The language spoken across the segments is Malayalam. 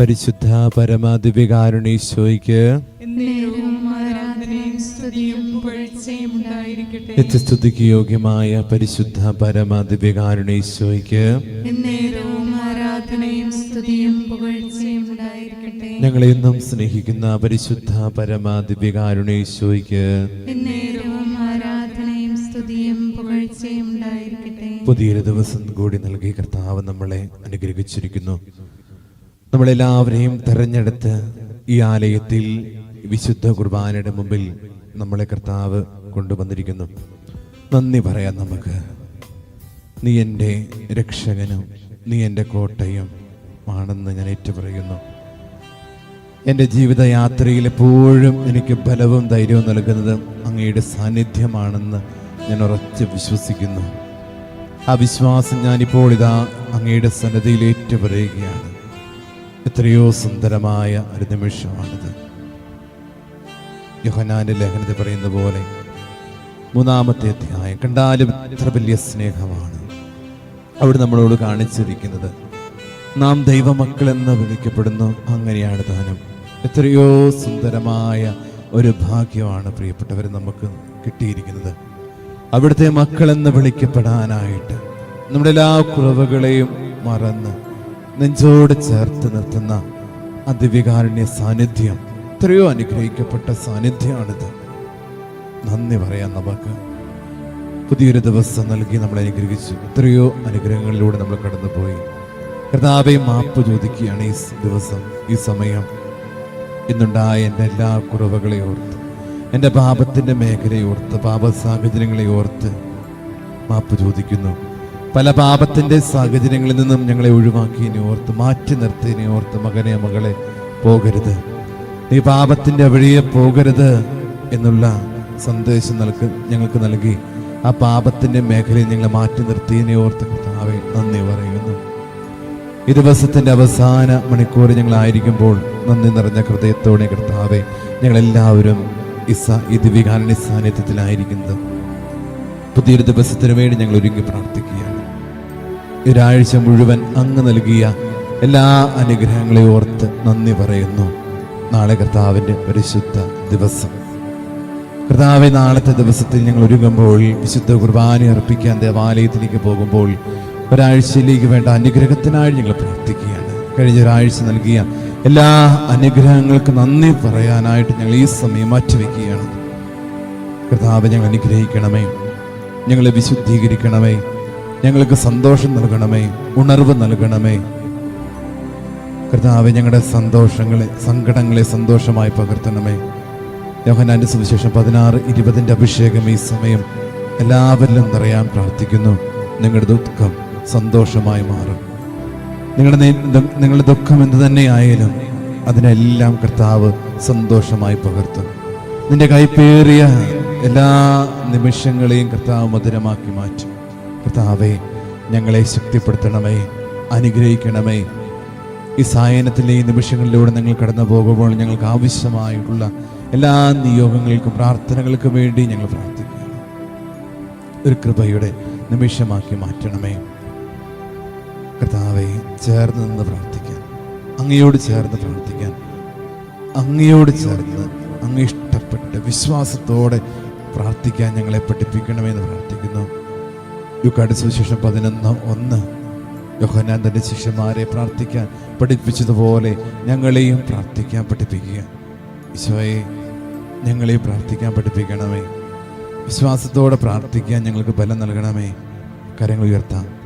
പരിശുദ്ധ ഉണ്ടായിരിക്കട്ടെ. നിത്യസ്തുതിക്ക് യോഗ്യമായ പരിശുദ്ധ ഉണ്ടായിരിക്കട്ടെ. ഞങ്ങളെ എന്നും സ്നേഹിക്കുന്ന പരിശുദ്ധ ഉണ്ടായിരിക്കട്ടെ. പുതിയൊരു ദിവസം കൂടി നൽകി കർത്താവ് നമ്മളെ അനുഗ്രഹിച്ചിരിക്കുന്നു. നമ്മളെല്ലാവരെയും തെരഞ്ഞെടുത്ത് ഈ ആലയത്തിൽ വിശുദ്ധ കുർബാനയുടെ മുമ്പിൽ നമ്മളെ കർത്താവ് കൊണ്ടുവന്നിരിക്കുന്നു. നന്ദി പറയാം നമുക്ക്. നീ എന്റെ രക്ഷകനും നീ എന്റെ കോട്ടയും ആണെന്ന് ഞാൻ ഏറ്റുപറയുന്നു. എന്റെ ജീവിതയാത്രയിൽ എപ്പോഴും എനിക്ക് ബലവും ധൈര്യവും നൽകുന്നത് അങ്ങയുടെ സാന്നിധ്യമാണെന്ന് ഞാൻ ഉറച്ച് വിശ്വസിക്കുന്നു. ആ വിശ്വാസം ഞാനിപ്പോൾ ഇതാ അങ്ങയുടെ സന്നദ്ധയിൽ ഏറ്റുപറയുകയാണ്. എത്രയോ സുന്ദരമായ ഒരു നിമിഷമാണിത്. യോഹനാന്റെ ലേഖനത്തിൽ പറയുന്ന പോലെ മൂന്നാമത്തെ അധ്യായം കണ്ടാലും എത്ര വലിയ സ്നേഹമാണ്. അവിടെ നമ്മളോട് കാണിച്ചിരിക്കുന്നത് നാം ദൈവമക്കൾ എന്ന് വിളിക്കപ്പെടുന്നു. അങ്ങനെയാണ് ദാനം. എത്രയോ സുന്ദരമായ ഒരു ഭാഗ്യമാണ് പ്രിയപ്പെട്ടവർ നമുക്ക് കിട്ടിയിരിക്കുന്നത്. അവിടുത്തെ മക്കളെന്ന് വിളിക്കപ്പെടാനായിട്ട് നമ്മുടെ എല്ലാ കുറവുകളെയും മറന്ന് നെഞ്ചോട് ചേർത്ത് നിർത്തുന്ന അതിവികാരുണ്യ സാന്നിധ്യം. എത്രയോ അനുഗ്രഹിക്കപ്പെട്ട സാന്നിധ്യമാണിത്. നന്ദി പറയാം നമുക്ക് പുതിയൊരു ദിവസം നൽകി നമ്മൾ അനുഗ്രഹിച്ചു. എത്രയോ അനുഗ്രഹങ്ങളിലൂടെ നമ്മൾ കടന്നുപോയി. കർത്താവെ മാപ്പ് ചോദിക്കുകയാണ് ഈ ദിവസം ഈ സമയം. ഇന്നുണ്ടായ എന്റെ എല്ലാ കുറവുകളെ ഓർത്ത് എന്റെ പാപത്തിന്റെ മേഖലയെ ഓർത്ത് പാപ സാഹചര്യങ്ങളെ ഓർത്ത് മാപ്പ് ചോദിക്കുന്നു. പല പാപത്തിന്റെ സാഹചര്യങ്ങളിൽ നിന്നും ഞങ്ങളെ ഒഴിവാക്കിയതിനെ ഓർത്ത് മാറ്റി നിർത്തിയതിനെ ഓർത്ത് മകനെ മകളെ പോകരുത്. നീ പാപത്തിന്റെ വഴിയെ പോകരുത് എന്നുള്ള സന്ദേശം നൽകി ഞങ്ങൾക്ക് നൽകി. ആ പാപത്തിന്റെ മേഖലയിൽ ഞങ്ങളെ മാറ്റി നിർത്തിയതിനെ ഓർത്ത് കർത്താവെ നന്ദി പറയുന്നു. ഈ ദിവസത്തിന്റെ അവസാന മണിക്കൂർ ഞങ്ങളായിരിക്കുമ്പോൾ നന്ദി നിറഞ്ഞ ഹൃദയത്തോടെ കർത്താവെ ഞങ്ങളെല്ലാവരും ഇസ ഈ ദിവികാരണി സാന്നിധ്യത്തിലായിരിക്കുന്നത്. പുതിയൊരു ദിവസത്തിന് വേണ്ടി ഞങ്ങൾ ഒരുങ്ങി പ്രാർത്ഥിക്കുകയാണ്. ഒരാഴ്ച മുഴുവൻ അങ്ങ് നൽകിയ എല്ലാ അനുഗ്രഹങ്ങളെയും ഓർത്ത് നന്ദി പറയുന്നു. നാളെ കർത്താവിന്റെ പരിശുദ്ധ ദിവസം. കർത്താവെ നാളത്തെ ദിവസത്തിൽ ഞങ്ങൾ ഒരുങ്ങുമ്പോൾ വിശുദ്ധ കുർബാന അർപ്പിക്കാൻ ദേവാലയത്തിലേക്ക് പോകുമ്പോൾ ഒരാഴ്ചയിലേക്ക് വേണ്ട അനുഗ്രഹത്തിനായി ഞങ്ങൾ പ്രാർത്ഥിക്കുകയാണ്. കഴിഞ്ഞ ഒരാഴ്ച നൽകിയ എല്ലാ അനുഗ്രഹങ്ങൾക്ക് നന്ദി പറയാനായിട്ട് ഞങ്ങൾ ഈ സമയം മാറ്റിവെക്കുകയാണ്. കർത്താവ് ഞങ്ങൾ അനുഗ്രഹിക്കണമേ. ഞങ്ങളെ വിശുദ്ധീകരിക്കണമേ. ഞങ്ങൾക്ക് സന്തോഷം നൽകണമേ ഉണർവ് നൽകണമേ. കർത്താവ് ഞങ്ങളുടെ സന്തോഷങ്ങളെ സങ്കടങ്ങളെ സന്തോഷമായി പകർത്തണമേ. യോഹനാന്റെ സുവിശേഷം പതിനാറ് ഇരുപതിന്റെ അഭിഷേകം ഈ സമയം എല്ലാവരിലും നിറയാൻ പ്രാർത്ഥിക്കുന്നു. നിങ്ങളുടെ ദുഃഖം സന്തോഷമായി മാറും. നിങ്ങളുടെ നിങ്ങളുടെ ദുഃഖം എന്ത് തന്നെയായാലും അതിനെല്ലാം കർത്താവ് സന്തോഷമായി പകർത്തും. നിന്റെ കൈപ്പേറിയ എല്ലാ നിമിഷങ്ങളെയും കർത്താവ് മധുരമാക്കി മാറ്റും. കർത്താവെ ഞങ്ങളെ ശക്തിപ്പെടുത്തണമേ അനുഗ്രഹിക്കണമേ. ഈ സായനത്തിലെ ഈ നിമിഷങ്ങളിലൂടെ നിങ്ങൾ കടന്നു പോകുമ്പോൾ ഞങ്ങൾക്ക് ആവശ്യമായിട്ടുള്ള എല്ലാ നിയോഗങ്ങൾക്കും പ്രാർത്ഥനകൾക്കും വേണ്ടി ഞങ്ങൾ പ്രാർത്ഥിക്കുന്നു ഒരു കൃപയുടെ നിമിഷമാക്കി മാറ്റണമേ. കർത്താവെ ചേർന്ന് നിന്ന് പ്രാർത്ഥിക്കാൻ. അങ്ങയോട് ചേർന്ന് പ്രാർത്ഥിക്കാൻ. അങ്ങയോട് ചേർന്ന് അങ്ങ് ഇഷ്ടപ്പെട്ട് വിശ്വാസത്തോടെ പ്രാർത്ഥിക്കാൻ ഞങ്ങളെ പഠിപ്പിക്കണമെന്ന് പ്രാർത്ഥിക്കുന്നു. യുക്കാട് സുവിശേഷം പതിനൊന്ന് ഒന്ന്. യോഹനാൻ തന്റെ ശിഷ്യന്മാരെ പ്രാർത്ഥിക്കാൻ പഠിപ്പിച്ചതുപോലെ ഞങ്ങളെയും പ്രാർത്ഥിക്കാൻ പഠിപ്പിക്കുക. ഈശോയെ ഞങ്ങളെ പ്രാർത്ഥിക്കാൻ പഠിപ്പിക്കണമേ. വിശ്വാസത്തോടെ പ്രാർത്ഥിക്കാൻ ഞങ്ങൾക്ക് ബലം നൽകണമേ. കരങ്ങൾ ഉയർത്താം.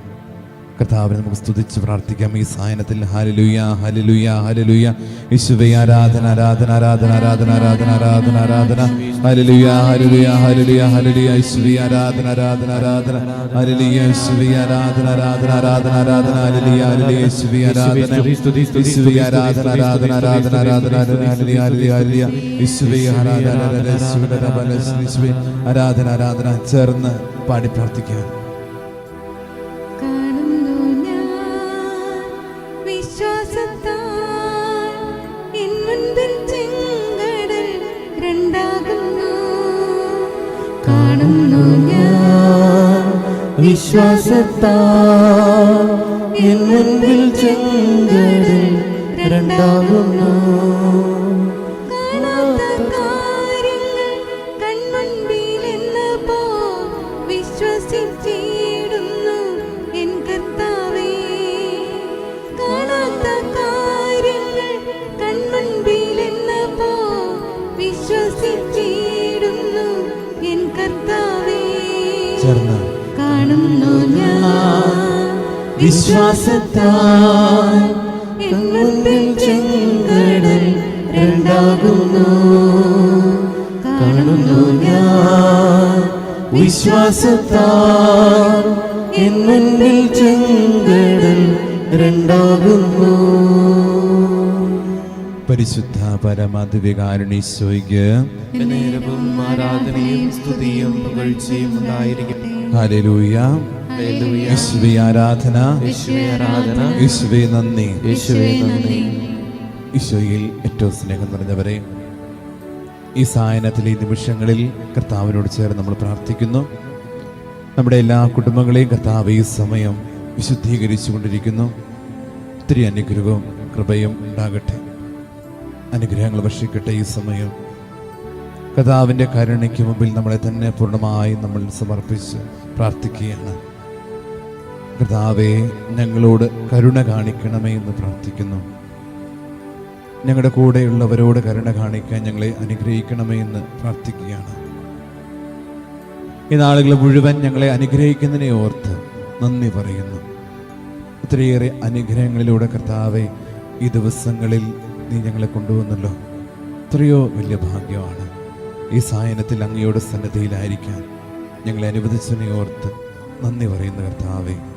കർത്താവിനെ നമുക്ക് സ്തുതിച്ച് പ്രാർത്ഥിക്കാം ഈ സായനത്തിൽ ഹലലുയ ഹലലുയ ഹലലുയ യേശുവേ ആരാധന ആരാധന ആരാധന ആരാധന ആരാധന ആരാധന ആരാധന ഹലലുയ ഹലലുയ ഹലലുയ ഹലലുയ യേശുവേ ആരാധന ആരാധന ആരാധന ഹല്ലേലൂയ യേശുവേ ആരാധന ആരാധന ആരാധന ആരാധന ഹല്ലേലൂയ ഹല്ലേലൂയ യേശുവേ ആരാധന യേശുവേ ആരാധന ആരാധന ആരാധന ആരാധന ഹലലുയ യേശുവേ ആരാധന ആരാധന ആരാധന ആരാധന ആരാധന ആരാധന ചേർന്ന് പാടി പ്രാർത്ഥിക്കാം വിശ്വാസത്താൽ എൻ മുൻപിൽ ചെങ്കടൽ രണ്ടാകുന്നു. വിശ്വാസത്താൽ ചെങ്കടൽ രണ്ടാകുന്നു. കാണുന്നു ഞാൻ വിശ്വാസത്താൽ എന്നിൽ മുൻപിൽ ചെങ്കടൽ രണ്ടാകുന്നു. പരിശുദ്ധ പരമാധികാരുണീശോയ്ക്ക് ആരാധനയും സ്തുതിയും പുകഴ്ചയും ഉണ്ടായിരിക്കട്ടെ. ഹല്ലേലൂയ ഹല്ലേലൂയ. യേശുവേ ആരാധന. യേശുവേ നന്ദി. ഈശോയിൽ ഏറ്റവും സ്നേഹം നിറഞ്ഞവരെ ഈ സായനത്തിലെ ഈ നിമിഷങ്ങളിൽ കർത്താവിനോട് ചേർന്ന് നമ്മൾ പ്രാർത്ഥിക്കുന്നു. നമ്മുടെ എല്ലാ കുടുംബങ്ങളെയും കർത്താവ് ഈ സമയം വിശുദ്ധീകരിച്ചു കൊണ്ടിരിക്കുന്നു ഒത്തിരി അനുഗ്രഹവും കൃപയും ഉണ്ടാകട്ടെ. അനുഗ്രഹങ്ങൾ വർഷിക്കട്ടെ ഈ സമയം. കഥാവിന്റെ കരുണയ്ക്ക് മുമ്പിൽ നമ്മളെ തന്നെ പൂർണമായി നമ്മൾ സമർപ്പിച്ച് പ്രാർത്ഥിക്കുകയാണ്. കർത്താവെ ഞങ്ങളോട് കരുണ കാണിക്കണമേ എന്ന് പ്രാർത്ഥിക്കുന്നു. ഞങ്ങളുടെ കൂടെയുള്ളവരോട് കരുണ കാണിക്കാൻ ഞങ്ങളെ അനുഗ്രഹിക്കണമേ എന്ന് പ്രാർത്ഥിക്കുകയാണ്. ഈ നാളുകൾ മുഴുവൻ ഞങ്ങളെ അനുഗ്രഹിക്കുന്നതിനെ ഓർത്ത് നന്ദി പറയുന്നു. ഒത്തിരിയേറെ അനുഗ്രഹങ്ങളിലൂടെ കർത്താവെ ഈ ദിവസങ്ങളിൽ നീ ഞങ്ങളെ കൊണ്ടുവന്നല്ലോ. എത്രയോ വലിയ ഭാഗ്യമാണ്. ഈ സായനത്തിൽ അങ്ങയുടെ സന്നദ്ധയിലായിരിക്കാൻ ഞങ്ങളെ അനുവദിച്ചതിനെ ഓർത്ത് നന്ദി പറയുന്ന കർത്താവെ.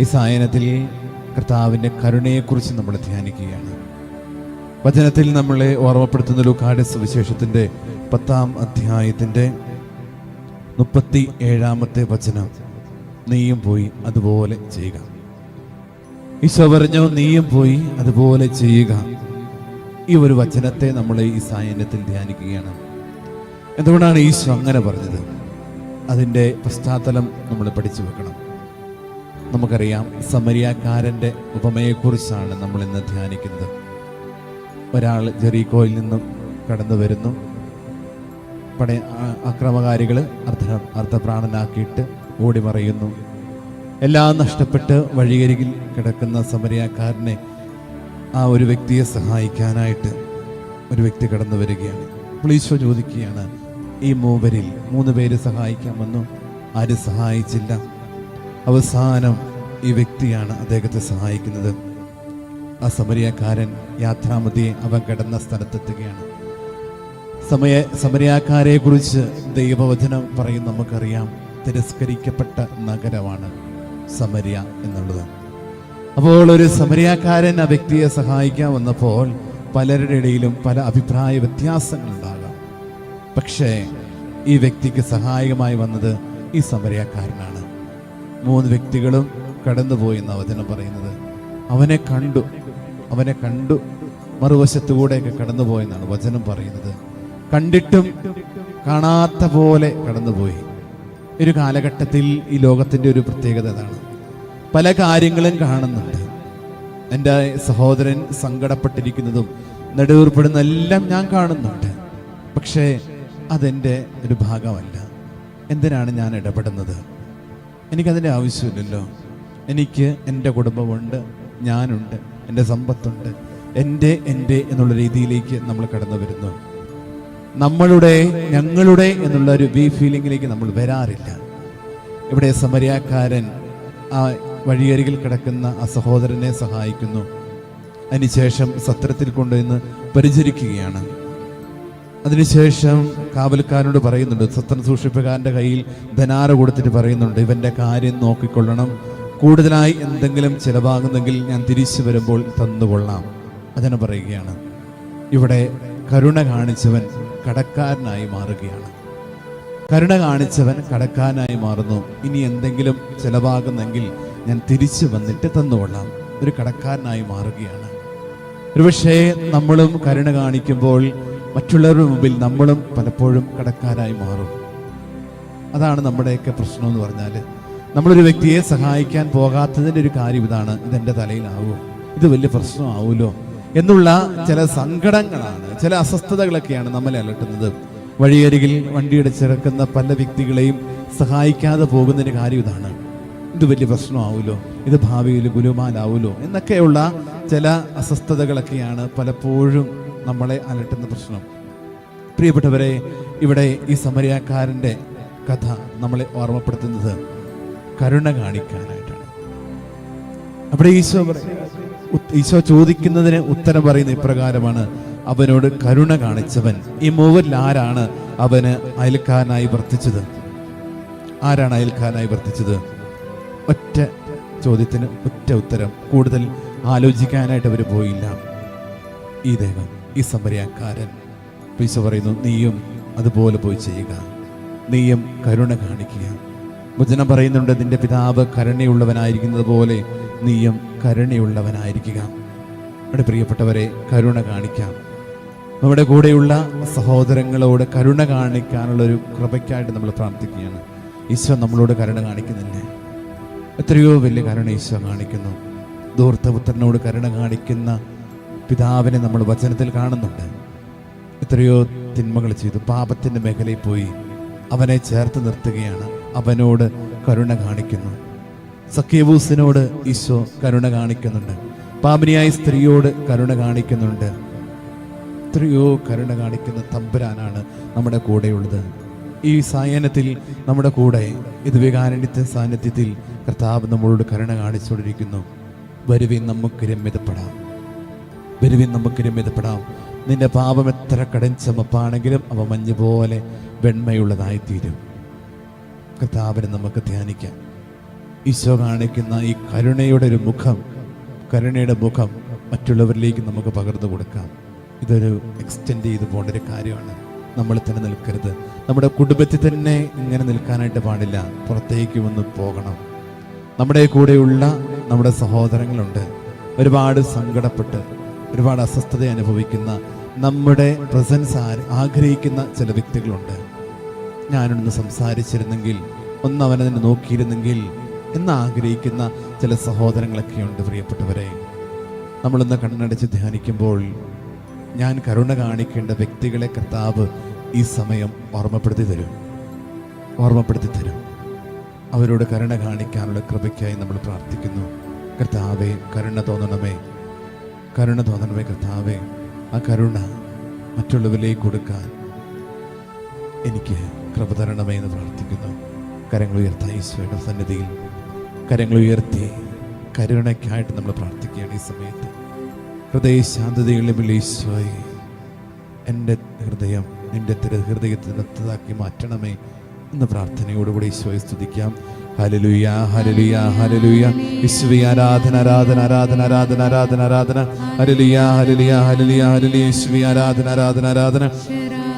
ഈ സായനത്തിൽ കർത്താവിന്റെ കരുണയെക്കുറിച്ച് നമ്മൾ ധ്യാനിക്കുകയാണ്. വചനത്തിൽ നമ്മളെ ഓർമ്മപ്പെടുത്തുന്ന ലുക്കാട് സുവിശേഷത്തിന്റെ പത്താം അധ്യായത്തിന്റെ മുപ്പത്തി ഏഴാമത്തെ വചനം. നീയും പോയി അതുപോലെ ചെയ്യുക. ഈശോ പറഞ്ഞു നീയും പോയി അതുപോലെ ചെയ്യുക. ഈ ഒരു വചനത്തെ നമ്മൾ ഈ സായനത്തിൽ ധ്യാനിക്കുകയാണ്. എന്തുകൊണ്ടാണ് ഈശോ അങ്ങനെ പറഞ്ഞത്? അതിന്റെ പശ്ചാത്തലം നമ്മൾ പഠിച്ചു വെക്കണം. നമുക്കറിയാം സമരിയാക്കാരന്റെ ഉപമയെക്കുറിച്ചാണ് നമ്മൾ ഇന്ന് ധ്യാനിക്കുന്നത്. ഒരാൾ ജെറീക്കോയിൽ നിന്നും കടന്നു വരുന്നു. പടയ അക്രമകാരികൾ അർദ്ധ അർദ്ധപ്രാണനാക്കിയിട്ട് ഓടിമറയുന്നു. എല്ലാം നഷ്ടപ്പെട്ട് വഴിയരികിൽ കിടക്കുന്ന സമരിയാക്കാരനെ ആ ഒരു വ്യക്തിയെ സഹായിക്കാനായിട്ട് ഒരു വ്യക്തി കടന്നു വരികയാണ്. ഈശോ ചോദിക്കുകയാണ് ഈ മൂവരിൽ മൂന്ന് പേര് സഹായിക്കാമെന്നും ആരും സഹായിച്ചില്ല? അവസാനം ഈ വ്യക്തിയാണ് അദ്ദേഹത്തെ സഹായിക്കുന്നത്. ആ സമരിയാക്കാരൻ യാത്രാമതിയെ അവൻ കിടന്ന സ്ഥലത്തെത്തുകയാണ്. സമയ സമരിയാക്കാരെ കുറിച്ച് ദൈവവചനം പറയും നമുക്കറിയാം. തിരസ്കരിക്കപ്പെട്ട നഗരമാണ് സമരിയ എന്നുള്ളത്. അപ്പോൾ ഒരു സമരിയാക്കാരൻ ആ വ്യക്തിയെ സഹായിക്കാൻ വന്നപ്പോൾ പലരുടെ ഇടയിലും പല അഭിപ്രായ വ്യത്യാസങ്ങളുണ്ടാകാം. പക്ഷേ ഈ വ്യക്തിക്ക് സഹായകമായി വന്നത് ഈ സമരയാക്കാരനാണ്. മൂന്ന് വ്യക്തികളും കടന്നുപോയി എന്ന പറയുന്നത്. അവനെ കണ്ടു അവനെ കണ്ടു മറുവശത്തുകൂടെയൊക്കെ കടന്നുപോയെന്നാണ് വചനം പറയുന്നത്. കണ്ടിട്ടും കാണാത്ത പോലെ കടന്നുപോയി. ഒരു കാലഘട്ടത്തിൽ ഈ ലോകത്തിന്റെ ഒരു പ്രത്യേകത അതാണ്. പല കാര്യങ്ങളും കാണുന്നുണ്ട്. എന്റെ സഹോദരൻ സങ്കടപ്പെട്ടിരിക്കുന്നതും നെടുവേർപ്പെടുന്ന എല്ലാം ഞാൻ കാണുന്നുണ്ട്. പക്ഷേ അതെന്റെ ഒരു ഭാഗമല്ല. എന്തിനാണ് ഞാൻ ഇടപെടുന്നത്? എനിക്കതിന്റെ ആവശ്യമില്ലല്ലോ. എനിക്ക് എന്റെ കുടുംബമുണ്ട് ഞാനുണ്ട് എന്റെ സമ്പത്തുണ്ട് എന്റെ എന്റെ എന്നുള്ള രീതിയിലേക്ക് നമ്മൾ കടന്നു വരുന്നു. നമ്മളുടെ ഞങ്ങളുടെ എന്നുള്ള ഒരു ബി ഫീലിംഗിലേക്ക് നമ്മൾ വരാറില്ല. ഇവിടെ സമരിയാക്കാരൻ ആ വഴിയരികിൽ കിടക്കുന്ന ആ സഹോദരനെ സഹായിക്കുന്നു. അതിനുശേഷം സത്രത്തിൽ കൊണ്ടുവന്ന് പരിചരിക്കുകയാണ്. അതിനുശേഷം കാവൽക്കാരനോട് പറയുന്നുണ്ട് സത്രം സൂക്ഷിപ്പുകാരന്റെ കയ്യിൽ ധനാര കൊടുത്തിട്ട് പറയുന്നുണ്ട് ഇവന്റെ കാര്യം നോക്കിക്കൊള്ളണം. കൂടുതലായി എന്തെങ്കിലും ചിലവാകുന്നെങ്കിൽ ഞാൻ തിരിച്ചു വരുമ്പോൾ തന്നുകൊള്ളാം. അതിനെ പറയുകയാണ്. ഇവിടെ കരുണ കാണിച്ചവൻ കടക്കാരനായി മാറുകയാണ്. കരുണ കാണിച്ചവൻ കടക്കാരനായി മാറുന്നു. ഇനി എന്തെങ്കിലും ചിലവാകുന്നെങ്കിൽ ഞാൻ തിരിച്ചു വന്നിട്ട് തന്നുകൊള്ളാം. ഒരു കടക്കാരനായി മാറുകയാണ്. ഒരുപക്ഷേ നമ്മളും കരുണ കാണിക്കുമ്പോൾ മറ്റുള്ളവരുടെ മുമ്പിൽ നമ്മളും പലപ്പോഴും കടക്കാരായി മാറും. അതാണ് നമ്മുടെയൊക്കെ പ്രശ്നം എന്ന് പറഞ്ഞാൽ നമ്മളൊരു വ്യക്തിയെ സഹായിക്കാൻ പോകാത്തതിന്റെ ഒരു കാര്യം ഇതാണ് ഇതെന്റെ തലയിലാവോ. ഇത് വലിയ പ്രശ്നമാവുമല്ലോ എന്നുള്ള ചില സങ്കടങ്ങളാണ് ചില അസ്വസ്ഥതകളൊക്കെയാണ് നമ്മളെ അലട്ടുന്നത്. വഴിയരികിൽ വണ്ടിയുടെ ചിറക്കുന്ന പല വ്യക്തികളെയും സഹായിക്കാതെ പോകുന്നതിന് കാര്യം ഇതാണ്. ഇത് വലിയ പ്രശ്നമാവുമല്ലോ ഇത് ഭാവിയിൽ ഗുരുമാനാവുമല്ലോ എന്നൊക്കെയുള്ള ചില അസ്വസ്ഥതകളൊക്കെയാണ് പലപ്പോഴും നമ്മളെ അലട്ടുന്ന പ്രശ്നം. പ്രിയപ്പെട്ടവരെ ഇവിടെ ഈ സമരക്കാരന്റെ കഥ നമ്മളെ ഓർമ്മപ്പെടുത്തുന്നത് കരുണ കാണിക്കാനായിട്ടാണ്. അവിടെ ഈശോ ഈശോ ചോദിക്കുന്നതിന് ഉത്തരം പറയുന്ന ഇപ്രകാരമാണ് അവനോട് കരുണ കാണിച്ചവൻ. ഈ മൂവരിൽ ആരാണ് അവന് അയൽക്കാരനായി വർത്തിച്ചത്? ആരാണ് അയൽക്കാരനായി വർത്തിച്ചത്? ഒറ്റ ചോദ്യത്തിന് ഒറ്റ ഉത്തരം. കൂടുതൽ ആലോചിക്കാനായിട്ട് അവർ പോയില്ല. ഈ ദേഹം ഈ സമരക്കാരൻ. പീശ പറയുന്നു നീയും അതുപോലെ പോയി ചെയ്യുക. നീയും കരുണ കാണിക്കുക. വചനം പറയുന്നുണ്ട് നിന്റെ പിതാവ് കരുണയുള്ളവനായിരിക്കുന്നത് പോലെ നീയും കരുണയുള്ളവനായിരിക്കുക. നമ്മുടെ പ്രിയപ്പെട്ടവരെ കരുണ കാണിക്കാം. നമ്മുടെ കൂടെയുള്ള സഹോദരങ്ങളോട് കരുണ കാണിക്കാനുള്ള ഒരു കൃപയ്ക്കായിട്ട് നമ്മൾ പ്രാർത്ഥിക്കുകയാണ്. ഈശോ നമ്മളോട് കരുണ കാണിക്കുന്നില്ലേ? എത്രയോ വലിയ കരുണ ഈശോ കാണിക്കുന്നു. ദൂർത്തപുത്രനോട് കരുണ കാണിക്കുന്ന പിതാവിനെ നമ്മൾ വചനത്തിൽ കാണുന്നുണ്ട്. എത്രയോ തിന്മകൾ ചെയ്തു. പാപത്തിന്റെ മേഖലയിൽ പോയി അവനെ ചേർത്ത് നിർത്തുകയാണ്. അവനോട് കരുണ കാണിക്കുന്നു. സഖ്യവൂസിനോട് ഈശോ കരുണ കാണിക്കുന്നുണ്ട്. പാപനിയായ സ്ത്രീയോട് കരുണ കാണിക്കുന്നുണ്ട്. എത്രയോ കരുണ കാണിക്കുന്ന തമ്പുരാനാണ് നമ്മുടെ കൂടെയുള്ളത്. ഈ സായാഹ്നത്തിൽ നമ്മുടെ കൂടെ ഇത് വികാരണിത്യ സാന്നിധ്യത്തിൽ കർത്താവ് നമ്മളോട് കരുണ കാണിച്ചുകൊണ്ടിരിക്കുന്നു. വരുവിൻ നമുക്ക് രമ്യതപ്പെടാം. വരുവിൻ നമുക്ക് രമ്യതപ്പെടാം. നിന്റെ പാപം എത്ര കടൻ ചമപ്പാണെങ്കിലും അവ മഞ്ഞ് പോലെ വെണ്മയുള്ളതായിത്തീരും. കർത്താവിനെ നമുക്ക് ധ്യാനിക്കാം. ഈശോ കാണിക്കുന്ന ഈ കരുണയുടെ ഒരു മുഖം കരുണയുടെ മുഖം മറ്റുള്ളവരിലേക്ക് നമുക്ക് പകർന്നു കൊടുക്കാം. ഇതൊരു എക്സ്റ്റെൻഡ് ചെയ്ത് പോകേണ്ട ഒരു കാര്യമാണ്. നമ്മൾ തന്നെ നിൽക്കരുത്. നമ്മുടെ കുടുംബത്തിൽ തന്നെ ഇങ്ങനെ നിൽക്കാനായിട്ട് പാടില്ല. പുറത്തേക്ക് ഒന്ന് പോകണം. നമ്മുടെ കൂടെയുള്ള നമ്മുടെ സഹോദരങ്ങളുണ്ട്. ഒരുപാട് സങ്കടപ്പെട്ട് ഒരുപാട് അസ്വസ്ഥത അനുഭവിക്കുന്ന നമ്മുടെ പ്രസൻസ് ആഗ്രഹിക്കുന്ന ചില വ്യക്തികളുണ്ട്. ഞാനൊന്ന് സംസാരിച്ചിരുന്നെങ്കിൽ ഒന്ന് അവനെ നോക്കിയിരുന്നെങ്കിൽ എന്ന് ആഗ്രഹിക്കുന്ന ചില സഹോദരങ്ങളൊക്കെയുണ്ട് പ്രിയപ്പെട്ടവരെ. നമ്മളിന്ന് കണ്ണടച്ച് ധ്യാനിക്കുമ്പോൾ ഞാൻ കരുണ കാണിക്കേണ്ട വ്യക്തികളെ കർത്താവ് ഈ സമയം ഓർമ്മപ്പെടുത്തി തരും. ഓർമ്മപ്പെടുത്തി തരും. അവരോട് കരുണ കാണിക്കാനുള്ള കൃപയ്ക്കായി നമ്മൾ പ്രാർത്ഥിക്കുന്നു. കർത്താവേ കരുണ തോന്നണമേ. കരുണ തോന്നണമേ കർത്താവേ. ആ കരുണ മറ്റുള്ളവരിലേക്ക് കൊടുക്കാൻ എനിക്ക് കൃപ തരണമേ എന്ന് പ്രാർത്ഥിക്കുന്നു. കരങ്ങൾ ഉയർത്താൻ ഈശോയുടെ സന്നിധിയിൽ കരങ്ങൾ ഉയർത്തി കരുണയ്ക്കായിട്ട് നമ്മൾ പ്രാർത്ഥിക്കുകയാണ് ഈ സമയത്ത്. ഹൃദയശാന്തതയുള്ള ഈശോയെ എന്റെ ഹൃദയം നിന്റെ തിരു ഹൃദയത്തിന് മാറ്റണമേ എന്ന പ്രാർത്ഥനയോടുകൂടി ഈശോയെ സ്തുതിക്കാം. ഹലലുയ ഹലലുയ ഹലലുയ ഈശ്വരി ആരാധന ആരാധന ആരാധന ആരാധന ആരാധന ആരാധന. ഹലലുയ ഹലലുയ ഹലലുയ ഹലലുയ ഈശ്വരി ആരാധന ആരാധന ആരാധന.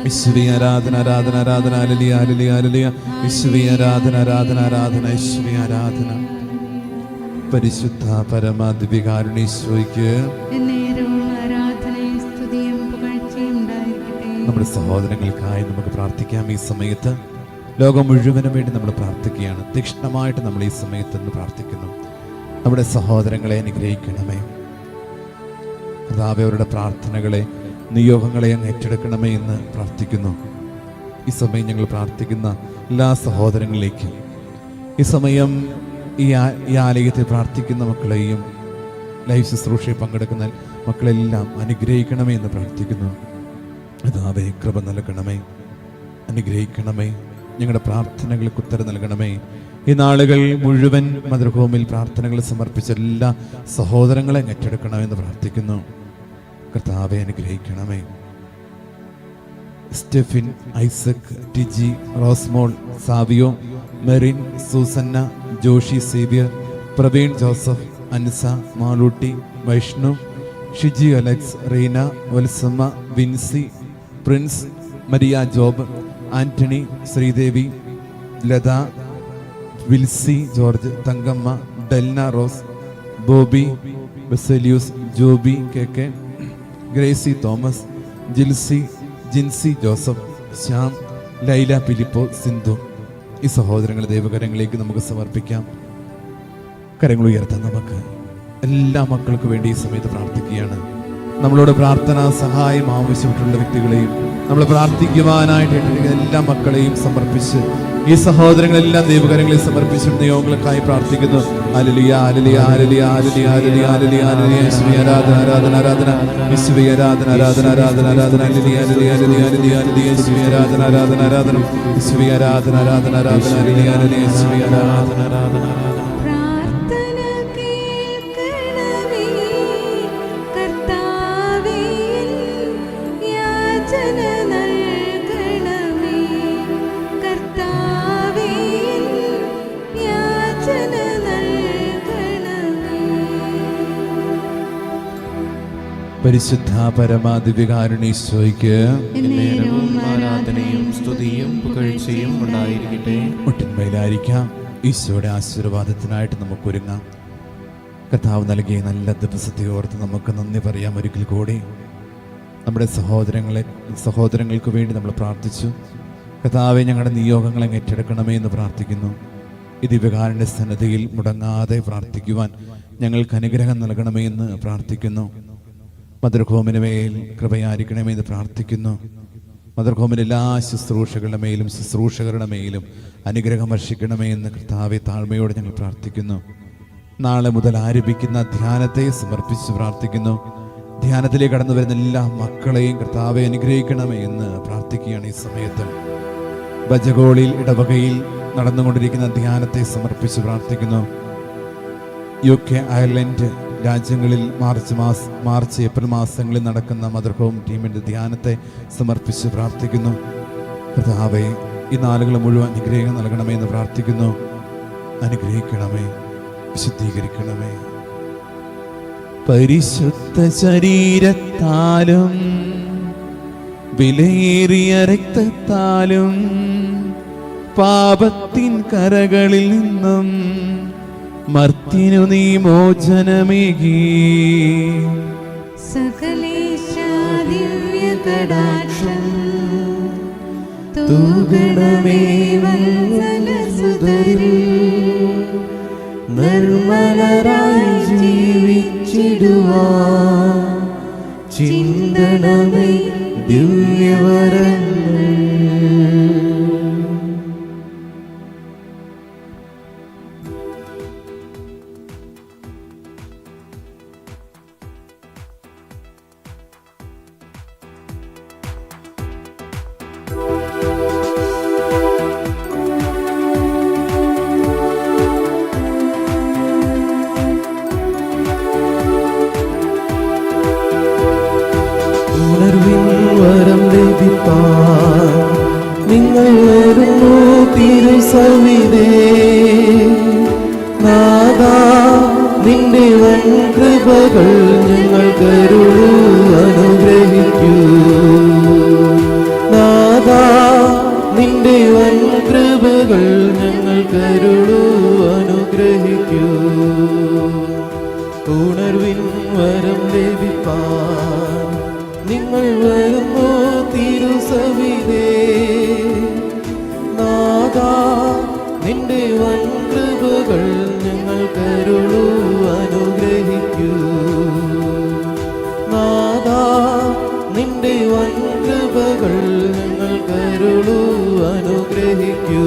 ഈശ്വരി ആരാധന ആരാധന ആരാധന. ഹലലുയ ഹലലുയ ഹലലുയ ഈശ്വരി ആരാധന ആരാധന ആരാധന. ഈശ്വരി ആരാധന. പരിശുദ്ധ ഉണ്ടായിരിക്കട്ടെ. നമ്മുടെ സഹോദരങ്ങൾക്കായി നമുക്ക് പ്രാർത്ഥിക്കാം ഈ സമയത്ത്. ലോകം മുഴുവനും വേണ്ടി നമ്മൾ പ്രാർത്ഥിക്കുകയാണ്. തീക്ഷ്ണമായിട്ട് നമ്മൾ ഈ സമയത്ത് നിന്ന് പ്രാർത്ഥിക്കുന്നു. നമ്മുടെ സഹോദരങ്ങളെ അനുഗ്രഹിക്കണമേ. കർത്താവെ അവരുടെ പ്രാർത്ഥനകളെ നിയോഗങ്ങളെ അങ്ങ് ഏറ്റെടുക്കണമേ എന്ന് പ്രാർത്ഥിക്കുന്നു. ഈ സമയം ഞങ്ങൾ പ്രാർത്ഥിക്കുന്ന എല്ലാ സഹോദരങ്ങളിലേക്കും. ഈ സമയം ഈ ഈ ആലയത്തിൽ പ്രാർത്ഥിക്കുന്ന മക്കളെയും ലൈഫ് ശുശ്രൂഷയിൽ പങ്കെടുക്കുന്ന മക്കളെല്ലാം അനുഗ്രഹിക്കണമേ എന്ന് പ്രാർത്ഥിക്കുന്നു. അതാവേ കൃപ നൽകണമേ. അനുഗ്രഹിക്കണമേ. ഞങ്ങളുടെ പ്രാർത്ഥനകൾക്ക് ഉത്തരം നൽകണമേ. ഈ നാളുകൾ മുഴുവൻ മധുരഭൂമിയിൽ പ്രാർത്ഥനകൾ സമർപ്പിച്ച എല്ലാ സഹോദരങ്ങളെ ഏറ്റെടുക്കണമെന്ന് പ്രാർത്ഥിക്കുന്നു. കർത്താവെ അനുഗ്രഹിക്കണമേ. Stephin Isaac Tiji Rosemol Savio Merin Susanna Joshy Xavier Praveen Joseph Ansa Malootty Vaishnu Shiji Alex Reena Valsamma Vincy Prince Maria Job Antony Sreedevi Latha Wilsy George Thankamma Delna Rose Bobby Baselius Joby K K Gracy Thomas Jilsy Jincy Joseph Shyam Laila Pilippo Sindhu. ഈ സഹോദരങ്ങളെ ദൈവകരങ്ങളിലേക്ക് നമുക്ക് സമർപ്പിക്കാം. കരങ്ങൾ ഉയർത്താൻ നമുക്ക് എല്ലാ മക്കൾക്കും വേണ്ടി ഈ സമയത്ത് പ്രാർത്ഥിക്കുകയാണ്. നമ്മളോട് പ്രാർത്ഥന സഹായം ആവശ്യപ്പെട്ടുള്ള വ്യക്തികളെയും നമ്മൾ പ്രാർത്ഥിക്കുവാനായിട്ട് ഇട്ടിരിക്കുന്ന എല്ലാ മക്കളെയും സമർപ്പിച്ച് ഈ സഹോദരങ്ങളെല്ലാം ദൈവകരങ്ങളിൽ സമർപ്പിച്ച് നിയോഗങ്ങൾക്കായി പ്രാർത്ഥിക്കുന്നു അലലിയ അലലിയ അലലിയ അലലിയ അലലിയ അലലിയ അലലിയ യേശുവേ ആരാധന ആരാധന ആരാധന യേശുവേ ആരാധന ആരാധന ആരാധന ആരാധന അലലിയ അലലിയ അലലിയ അലലിയ അലലിയ യേശുവേ ആരാധന ആരാധന ആരാധന യേശുവേ ആരാധന ആരാധന ആരാധന അലലിയ അലലിയ യേശുവേ ആരാധന ആരാധന ആരാധന പരിശുദ്ധ പരമാദിവികാരുണീശോയ്ക്ക് ആരാധനയും സ്തുതിയും പുകഴ്ചയും ഉണ്ടായിരിക്കട്ടെ. ഒട്ടിന്മയിലായിരിക്കാം. ഈശോയുടെ ആശീർവാദത്തിനായിട്ട് നമുക്ക് ഒരുങ്ങാം കർത്താവ് നൽകിയ നല്ല ദിവസത്തെ ഓർത്ത് നമുക്ക് നന്ദി പറയാം. ഒരിക്കൽ കൂടി നമ്മുടെ സഹോദരങ്ങളെ സഹോദരങ്ങൾക്ക് വേണ്ടി നമ്മൾ പ്രാർത്ഥിച്ചു. കർത്താവെ ഞങ്ങളുടെ നിയോഗങ്ങളെ ഏറ്റെടുക്കണമേ എന്ന് പ്രാർത്ഥിക്കുന്നു. ഈ ദിവ്യകാരന്റെ സന്നദ്ധയിൽ മുടങ്ങാതെ പ്രാർത്ഥിക്കുവാൻ ഞങ്ങൾക്ക് അനുഗ്രഹം നൽകണമേ എന്ന് പ്രാർത്ഥിക്കുന്നു. മധുരഹോമിന് മേൽ കൃപയായിരിക്കണമേ എന്ന് പ്രാർത്ഥിക്കുന്നു. മദർഹോമിന്റെ എല്ലാ ശുശ്രൂഷകളുടെ മേലും ശുശ്രൂഷകരുടെ മേലും അനുഗ്രഹം വർഷിക്കണമേ എന്ന് കർത്താവെ താഴ്മയോടെ ഞങ്ങൾ പ്രാർത്ഥിക്കുന്നു. നാളെ മുതൽ ആരംഭിക്കുന്ന ധ്യാനത്തെ സമർപ്പിച്ച് പ്രാർത്ഥിക്കുന്നു. ധ്യാനത്തിലേക്ക് കടന്നു വരുന്ന എല്ലാ മക്കളെയും കർത്താവെ അനുഗ്രഹിക്കണമേ എന്ന് പ്രാർത്ഥിക്കുകയാണ് ഈ സമയത്ത്. ബജഗോളിൽ ഇടവകയിൽ നടന്നുകൊണ്ടിരിക്കുന്ന ധ്യാനത്തെ സമർപ്പിച്ച് പ്രാർത്ഥിക്കുന്നു. യു കെ അയർലൻഡ് രാജ്യങ്ങളിൽ മാർച്ച് മാസ് മാർച്ച് ഏപ്രിൽ മാസങ്ങളിൽ നടക്കുന്ന മദർ ഹോം ടീമിന്റെ ധ്യാനത്തെ സമർപ്പിച്ച് പ്രാർത്ഥിക്കുന്നു. കർത്താവെ ഈ നാളുകൾ മുഴുവൻ അനുഗ്രഹം നൽകണമേ എന്ന് പ്രാർത്ഥിക്കുന്നു. അനുഗ്രഹിക്കണമേ വിശുദ്ധീകരിക്കണമേ. പരിശുദ്ധ ശരീരത്താലും വിലയേറിയ രക്തത്താലും പാപത്തിൻ കരകളിൽ നിന്നും മർത്തിനു നീ മോചനമേകി. തൂകണമേ വത്സലസുതരിൽ നിർമ്മലരായി ജീവിച്ചിടുവാ ചിന്തണമേ ദിവ്യവരങ്ങൾ. കൃപകൾ ഞങ്ങൾ കരുളൂ അനുഗ്രഹിക്കൂ. നാദാ നിന്റെ വൻ കൃപകൾ ഞങ്ങൾ കരുളൂ അനുഗ്രഹിക്കൂ. ഉണർവിൻ വരം ലഭിപ്പാൻ നിങ്ങൾ വരുമോ തിരുസവിതേ നാദാ നിന്റെ വൻ കൃപകൾ ഞങ്ങൾ കരുളൂ കൃപകൾ ഞങ്ങൾ കരുളൂ അനുഗ്രഹിക്കൂ.